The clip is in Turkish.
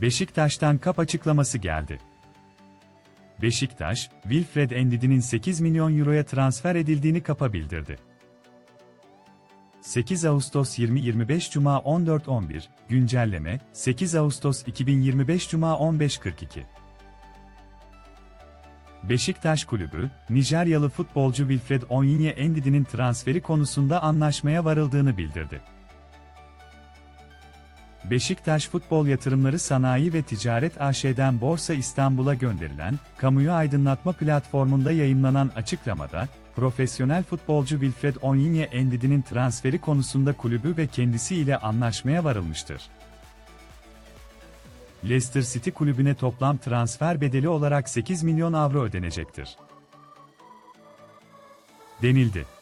Beşiktaş'tan kap açıklaması geldi. Beşiktaş, Wilfred Endidi'nin 8 milyon euroya transfer edildiğini kapa bildirdi. 8 Ağustos 2025 Cuma 14.11, güncelleme, 8 Ağustos 2025 Cuma 15.42. Beşiktaş Kulübü, Nijeryalı futbolcu Wilfred Onyinye Endidi'nin transferi konusunda anlaşmaya varıldığını bildirdi. Beşiktaş Futbol Yatırımları Sanayi ve Ticaret AŞ'den Borsa İstanbul'a gönderilen, kamuyu aydınlatma platformunda yayımlanan açıklamada, profesyonel futbolcu Wilfred Onyinye Endidi'nin transferi konusunda kulübü ve kendisi ile anlaşmaya varılmıştır. Leicester City kulübüne toplam transfer bedeli olarak 8 milyon avro ödenecektir. Denildi.